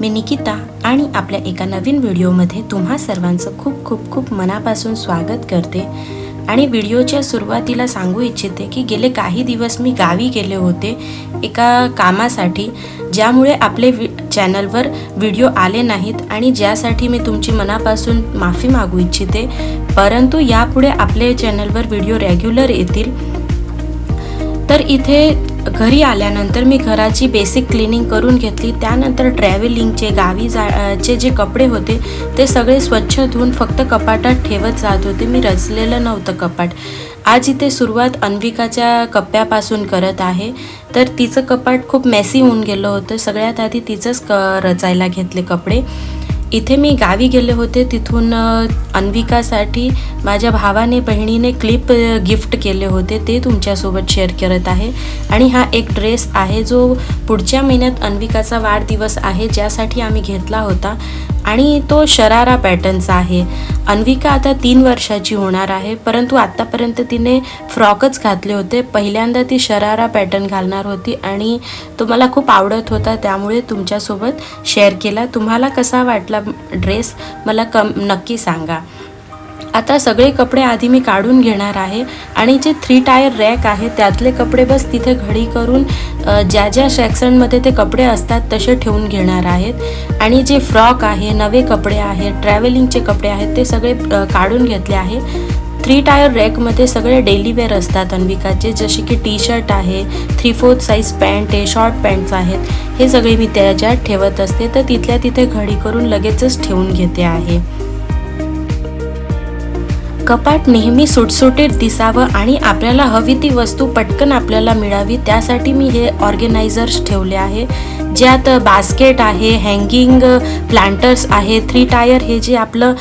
मी निकिता आणि आपल्या एका नवीन व्हिडिओमध्ये तुम्हा सर्वांचं खूप खूप खूप मनापासून स्वागत करते. आणि व्हिडिओच्या सुरुवातीला सांगू इच्छिते की गेले काही दिवस मी गावी गेले होते एका कामासाठी ज्यामुळे आपले वि चॅनलवर व्हिडिओ आले नाहीत आणि ज्यासाठी मी तुमची मनापासून माफी मागू इच्छिते. परंतु यापुढे आपले चॅनलवर व्हिडिओ रेग्युलर येतील. तर इथे घरी आल्यानंतर मी घराची बेसिक क्लिनिंग करून घेतली. त्यानंतर ट्रॅव्हलिंगचे गावी जा चे जे कपडे होते ते सगळे स्वच्छ धुवून फक्त कपाटात ठेवत जात होते. मी रचलेलं नव्हतं कपाट. आज इथे सुरुवात अन्विकाच्या कप्प्यापासून करत आहे. तर तिचं कपाट खूप मेसी होऊन गेलं होतं. सगळ्यात आधी तिचंच क रचायला घेतले कपडे. इथे मी गावी गेले होते. तिथून अन्विकासाठी माझ्या भावाने बहिणीने क्लिप गिफ्ट केले होते. ते तुमच्यासोबत शेअर करत आहे. आणि हा एक ड्रेस आहे जो पुढच्या महिन्यात अन्विकाचा वाढदिवस आहे ज्यासाठी आम्ही घेतला होता. आणि तो शरारा पॅटर्नचा आहे. अन्विका आता तीन वर्षाची होणार आहे परंतु आत्तापर्यंत तिने फ्रॉकच घातले होते. पहिल्यांदा ती शरारा पॅटर्न घालणार होती आणि तो मला खूप आवडत होता त्यामुळे तुमच्यासोबत शेअर केला. तुम्हाला कसा वाटला ड्रेस? मला कम नक्की सांगा. आता सगळे कपडे आधी मी काढून घेणार आहे आणि जे थ्री टायर रॅक आहे त्यातले कपडे बस तिथे घडी करून ज्या ज्या सेक्शनमध्ये ते कपडे असतात तसे ठेवून घेणार आहेत. आणि जे फ्रॉक आहे नवे कपडे आहेत ट्रॅव्हलिंगचे कपडे आहेत ते सगळे काढून घेतले आहे. थ्री टायर रॅकमध्ये सगळे डेली वेअर असतात अन्विकाचे जसे की टी शर्ट आहे थ्री फोर्थ साईज पॅन्ट आहे शॉर्ट पॅन्ट्स आहेत हे सगळे मी त्याच्यात ठेवत असते. तर तिथल्या तिथे घडी करून लगेचच ठेवून घेते आहे. कपाट नेहमी सुटसुटीत दिसावं आणि आपल्याला हवी ती वस्तू पटकन आपल्याला मिळावी त्यासाठी मी हे ऑर्गनायझर्स ठेवले आहे. ज्यात बास्केट आहे हँगिंग प्लांटर्स आहे थ्री टायर हे जे आपलं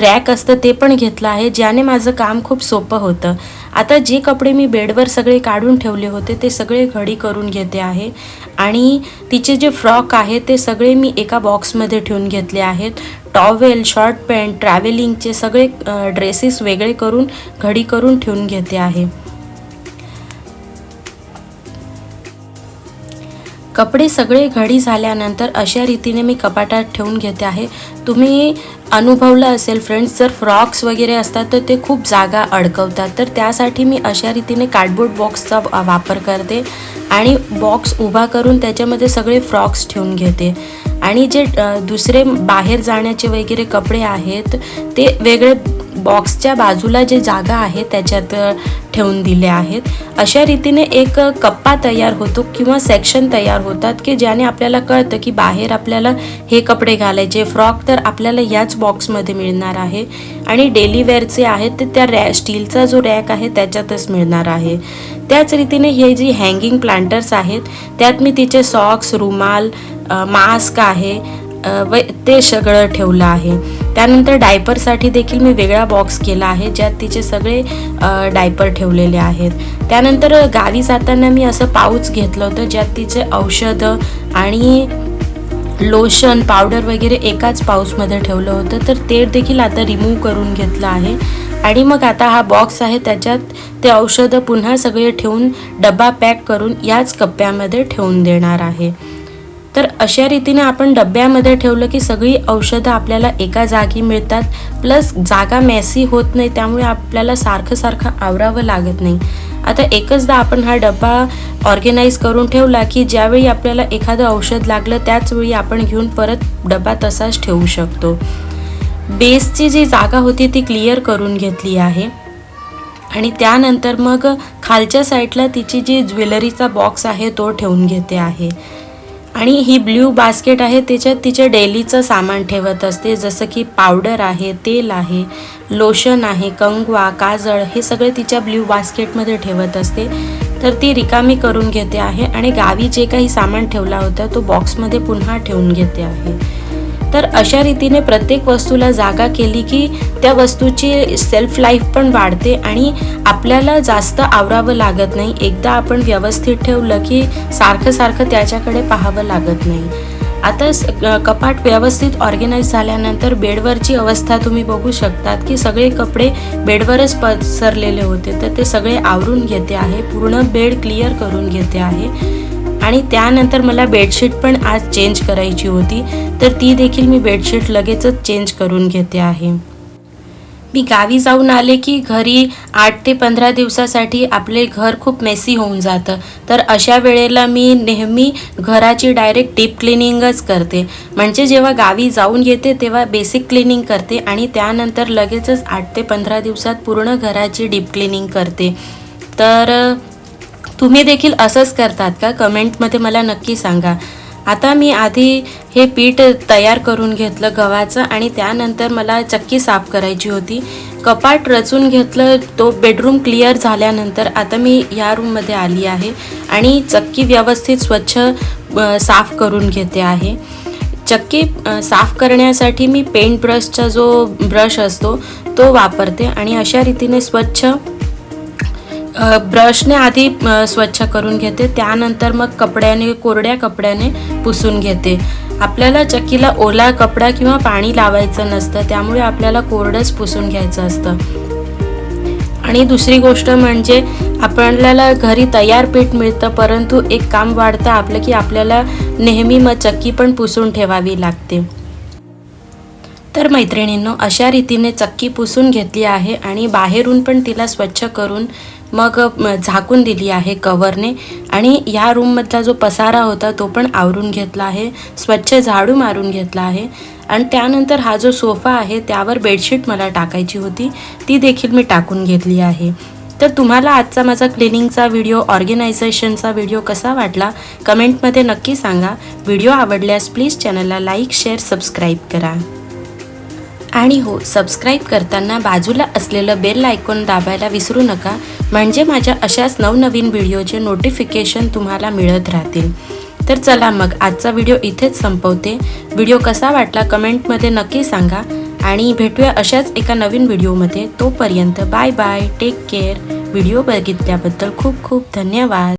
रॅक असतं ते पण घेतलं आहे ज्याने माझं काम खूप सोपं होतं. आता जे कपडे मी बेडवर सगळे काढून ठेवले होते ते सगळे घडी करून घेते आहे. आणि तिचे जे फ्रॉक आहे ते सगळे मी एका बॉक्समध्ये ठेवून घेतले आहेत. टॉवेल शॉर्ट पॅन्ट ट्रॅव्हलिंगचे सगळे ड्रेसेस वेगळे करून घडी करून ठेवून घेते आहे. कपडे सगळे घडी झाल्यानंतर अशा रीतीने मी कपाटात ठेवून घेते आहे. तुम्ही अनुभवलं असेल फ्रेंड्स जर फ्रॉक्स वगैरे असतात तर ते खूप जागा अडकवतात. तर त्यासाठी मी अशा रीतीने कार्डबोर्ड बॉक्सचा वापर करते आणि बॉक्स उभा करून त्याच्यामध्ये सगळे फ्रॉक्स ठेवून घेते. आणि जे दुसरे बाहेर जाण्याचे वगैरे कपडे आहेत ते वेगळे बॉक्सच्या बाजूला जे जागा आहे त्याच्यात ठेवून दिले आहेत. अशा रीतीने एक कप्पा तयार होतो किंवा सेक्शन तयार होतात की ज्याने आपल्याला कळतं की बाहेर आपल्याला हे कपडे घालायचे. फ्रॉक तर आपल्याला याच बॉक्समध्ये मिळणार आहे. आणि डेली वेअरचे आहेत ते त्या रॅ स्टीलचा जो रॅक आहे त्याच्यातच मिळणार आहे. त्याच रीतीने हे जी हँगिंग प्लांटर्स आहेत त्यात मी तिचे सॉक्स रुमाल मास्क आहे व ते सगळं ठेवलं आहे. त्यानंतर डायपरसाठी देखील मी वेगळा बॉक्स केला आहे ज्यात तिचे सगळे डायपर ठेवलेले आहेत. त्यानंतर गावी जाताना मी असं पाऊच घेतलं होतं ज्यात तिचे औषधं आणि लोशन पावडर वगैरे एकाच पाऊसमध्ये ठेवलं होतं. तर ते देखील आता रिमूव्ह करून घेतलं आहे. आणि मग आता हा बॉक्स आहे त्याच्यात ते औषधं पुन्हा सगळे ठेवून डबा पॅक करून याच कप्प्यामध्ये ठेवून देणार आहे. तर अशा रीतीने आपण डब्यामध्ये ठेवलं की सगळी औषधं आपल्याला एका जागी मिळतात. प्लस जागा मेसी होत नाही त्यामुळे आपल्याला सारखं सारखं आवरावं लागत नाही. आता एकचदा आपण हा डब्बा ऑर्गनाईज करून ठेवला की ज्यावेळी आपल्याला एखादं औषध लागलं त्याचवेळी आपण घेऊन परत डबा तसाच ठेवू शकतो. बेसची जी जागा होती ती क्लिअर करून घेतली आहे. आणि त्यानंतर मग खालच्या साईडला तिची जी ज्वेलरीचा बॉक्स आहे तो ठेवून घेते आहे. आणि ही ब्ल्यू बास्केट आहे त्याच्यात तिचे डेलीचं सामान ठेवत असते जसं की पावडर आहे तेल आहे लोशन आहे कंगवा काजळ हे सगळे तिच्या ब्ल्यू बास्केटमध्ये ठेवत असते. तर ती रिकामी करून घेते आहे आणि गावी जे काही सामान ठेवला होता तो बॉक्समध्ये पुन्हा ठेवून घेते आहे. तर अशा रीतीने प्रत्येक वस्तूला जागा केली की त्या वस्तूची सेल्फ लाईफ पण वाढते आणि आपल्याला जास्त आवरावं लागत नाही. एकदा आपण व्यवस्थित ठेवलं की सारखं सारखं त्याच्याकडे पाहावं लागत नाही. आता स- कपाट व्यवस्थित ऑर्गनाईज झाल्यानंतर बेडवरची अवस्था तुम्ही बघू शकतात की सगळे कपडे बेडवरच पसरलेले होते. तर ते सगळे आवरून घेते आहे. पूर्ण बेड क्लिअर करून घेते आहे. आणि त्यानंतर मला बेडशीट पण आज चेंज करायची होती तर ती देखील मी बेडशीट लगेचच चेंज करून घेते आहे. मी गावी जाऊन आले की घरी आठ ते पंधरा दिवसासाठी आपले घर खूप मेसी होऊन जातं. तर अशा वेळेला मी नेहमी घराची डायरेक्ट डीप क्लिनिंगच करते. म्हणजे जेव्हा गावी जाऊन येते तेव्हा बेसिक क्लिनिंग करते आणि त्यानंतर लगेचच आठ ते पंधरा दिवसात पूर्ण घराची डीप क्लिनिंग करते. तर तुम्ही देखील असंच करतात का? कमेंटमध्ये मला नक्की सांगा. आता मी आधी हे पीठ तयार करून घेतलं गव्हाचं आणि त्यानंतर मला चक्की साफ करायची होती. कपाट रचून घेतलं तो बेडरूम क्लिअर झाल्यानंतर आता मी या रूममध्ये आली आहे आणि चक्की व्यवस्थित स्वच्छ साफ करून घेते आहे. चक्की साफ करण्यासाठी मी पेंट ब्रशचा जो ब्रश असतो तो वापरते आणि अशा रीतीने स्वच्छ ब्रशने आधी स्वच्छ करून घेते. त्यानंतर मग कपड्याने कोरड्या कपड्याने पुसून घेते. आपल्याला चक्कीला ओला कपडा किंवा पाणी लावायचं नसतं. त्यामुळे आपल्याला कोरडंच पुसून घ्यायचं असतं. आणि दुसरी गोष्ट म्हणजे आपल्याला घरी तयार पीठ मिळतं परंतु एक काम वाढतं आपलं की आपल्याला नेहमी मग चक्की पण पुसून ठेवावी लागते. तर मैत्रिणींनो अशा रीतीने चक्की पुसून घेतली आहे आणि बाहेरून पण तिला स्वच्छ करून मग झाकून दिली आहे कवरने आणि ह्या रूममधला जो पसारा होता तो पण आवरून घेतला आहे स्वच्छ झाडू मारून घेतला आहे आणि त्यानंतर हा जो सोफा आहे त्यावर बेडशीट मला टाकायची होती ती देखील मी टाकून घेतली आहे. तर तुम्हाला आजचा माझा क्लिनिंगचा व्हिडिओ ऑर्गनायझेशनचा व्हिडिओ कसा वाटला कमेंटमध्ये नक्की सांगा. व्हिडिओ आवडल्यास प्लीज चॅनलला लाईक शेअर सबस्क्राईब करा. आणि हो सबस्क्राईब करताना बाजूला असलेलं बेल आयकॉन दाबायला विसरू नका. म्हणजे माझ्या अशाच नवनवीन व्हिडिओचे नोटिफिकेशन तुम्हाला मिळत राहतील. तर चला मग आजचा व्हिडिओ इथेच संपवते. व्हिडिओ कसा वाटला कमेंटमध्ये नक्की सांगा. आणि भेटूया अशाच एका नवीन व्हिडिओमध्ये तोपर्यंत bye bye take care video बघितल्याबद्दल खूप खूप धन्यवाद.